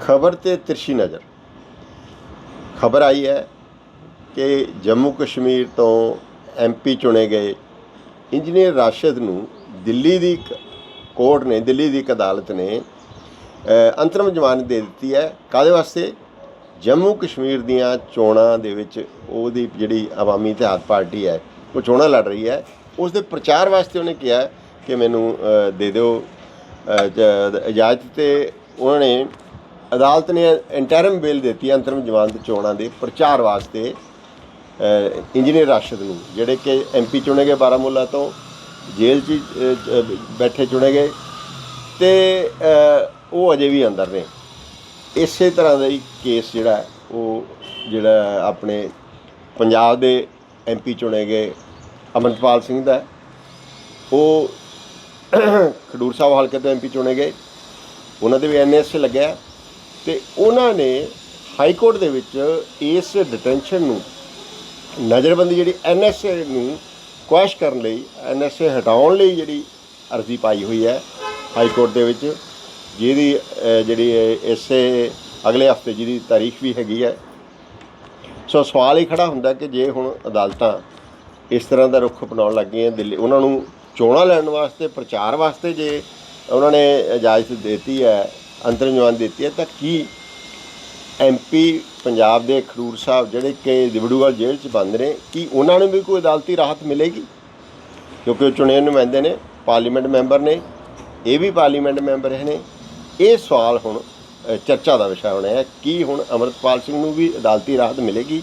ਖਬਰ ਤੇ ਤਿਰਛੀ ਨਜ਼ਰ। ਖਬਰ ਆਈ ਹੈ ਕਿ ਜੰਮੂ ਕਸ਼ਮੀਰ ਤੋਂ ਐਮਪੀ ਚੁਣੇ ਗਏ ਇੰਜੀਨੀਅਰ ਰਾਸ਼ਦ ਨੂੰ ਦਿੱਲੀ ਦੀ ਕੋਰਟ ਨੇ, ਦਿੱਲੀ ਦੀ ਇੱਕ ਅਦਾਲਤ ਨੇ ਅੰਤਰਮ ਜ਼ਮਾਨਤ ਦੇ ਦਿੱਤੀ ਹੈ। ਕਾਦੇ ਵਾਸਤੇ? ਜੰਮੂ ਕਸ਼ਮੀਰ ਦੀਆਂ ਚੋਣਾਂ ਦੇ ਵਿੱਚ ਉਹਦੀ ਜਿਹੜੀ ਆਵਾਮੀ ਇਤਿਹਾਦ ਪਾਰਟੀ ਹੈ, ਉਹ ਚੋਣਾਂ ਲੜ ਰਹੀ ਹੈ। ਉਸ ਦੇ ਪ੍ਰਚਾਰ ਵਾਸਤੇ ਉਹਨੇ ਕਿਹਾ ਕਿ ਮੈਨੂੰ ਦੇ ਦਿਓ ਇਜਾਜ਼ਤ ਤੇ ਉਹਨਾਂ ਨੇ ਅਦਾਲਤ ਨੇ ਇੰਟਰਮ ਬੇਲ ਦਿੱਤੀ ਹੈ ਅੰਤਰਮ ਜ਼ਮਾਨਤ ਚੋਣਾਂ ਦੇ ਪ੍ਰਚਾਰ ਵਾਸਤੇ ਇੰਜੀਨੀਅਰ ਰਾਸ਼ਦ ਨੂੰ, ਜਿਹੜੇ ਕਿ ਐਮਪੀ ਚੁਣੇ ਗਏ ਬਾਰਾਮੂਲਾ ਤੋਂ, ਜੇਲ੍ਹ 'ਚ ਬੈਠੇ ਚੁਣੇ ਗਏ ਤੇ ਉਹ ਅਜੇ ਵੀ ਅੰਦਰ ਨੇ। ਇਸੇ ਤਰ੍ਹਾਂ ਦਾ ਹੀ ਕੇਸ ਜਿਹੜਾ ਉਹ ਜਿਹੜਾ ਆਪਣੇ ਪੰਜਾਬ ਦੇ ਐਮਪੀ ਚੁਣੇ ਗਏ ਅਮਰਪਾਲ ਸਿੰਘ ਦਾ ਉਹ ਖਡੂਰ ਸਾਹਿਬ ਹਲਕੇ ਤੋਂ ਐਮਪੀ ਚੁਣੇ ਗਏ। ਉਹਨਾਂ ਦੇ ਵੀ ਐਨਐਸ ਲੱਗਿਆ। ਤੇ ਉਹਨਾਂ ਨੇ ਹਾਈ ਕੋਰਟ ਦੇ ਵਿੱਚ ਇਸ ਡਿਟੈਂਸ਼ਨ ਨੂੰ ਨਜ਼ਰਬੰਦੀ ਜਿਹੜੀ ਐਨਐਸਏ ਨੂੰ ਕੁਐਸ਼ ਕਰਨ ਲਈ ਐਨਐਸਏ ਹਟਾਉਣ ਲਈ ਜਿਹੜੀ ਅਰਜ਼ੀ ਪਾਈ ਹੋਈ ਹੈ ਹਾਈ ਕੋਰਟ ਦੇ ਵਿੱਚ, ਜਿਹਦੀ ਜਿਹੜੀ ਇਸੇ ਅਗਲੇ ਹਫ਼ਤੇ ਜਿਹਦੀ ਤਾਰੀਖ ਵੀ ਹੈਗੀ ਹੈ। ਸੋ ਸਵਾਲ ਹੀ ਖੜਾ ਹੁੰਦਾ ਕਿ ਜੇ ਹੁਣ ਅਦਾਲਤਾਂ ਇਸ ਤਰ੍ਹਾਂ ਦਾ ਰੁਖ ਅਪਣਾਉਣ ਲੱਗ ਗਈਆਂ ਦਿੱਲੀ, ਉਹਨਾਂ ਨੂੰ ਚੋਣਾਂ ਲੈਣ ਵਾਸਤੇ, ਪ੍ਰਚਾਰ ਵਾਸਤੇ ਜੇ ਉਹਨਾਂ ਨੇ ਇਜਾਜ਼ਤ ਦਿੱਤੀ ਹੈ ਅੰਤਰਿਮ ਜ਼ਮਾਨਤ ਦਿੱਤੀ ਹੈ, ਤਾਂ ਕੀ ਐਮਪੀ ਪੰਜਾਬ ਦੇ ਖਡੂਰ ਸਾਹਿਬ ਜਿਹੜੇ ਕਿ ਦਿਬੜੂਵਾਲ ਜੇਲ੍ਹ 'ਚ ਬੰਦ ਨੇ, ਕੀ ਉਹਨਾਂ ਨੂੰ ਵੀ ਕੋਈ ਅਦਾਲਤੀ ਰਾਹਤ ਮਿਲੇਗੀ? ਕਿਉਂਕਿ ਉਹ ਚੁਣੇ ਨੁਮਾਇੰਦੇ ਨੇ, ਪਾਰਲੀਮੈਂਟ ਮੈਂਬਰ ਨੇ, ਇਹ ਵੀ ਪਾਰਲੀਮੈਂਟ ਮੈਂਬਰ ਨੇ। ਇਹ ਸਵਾਲ ਹੁਣ ਚਰਚਾ ਦਾ ਵਿਸ਼ਾ ਹੋਣਾ ਹੈ, ਕੀ ਹੁਣ ਅਮਰਤਪਾਲ ਸਿੰਘ ਨੂੰ ਵੀ ਅਦਾਲਤੀ ਰਾਹਤ ਮਿਲੇਗੀ?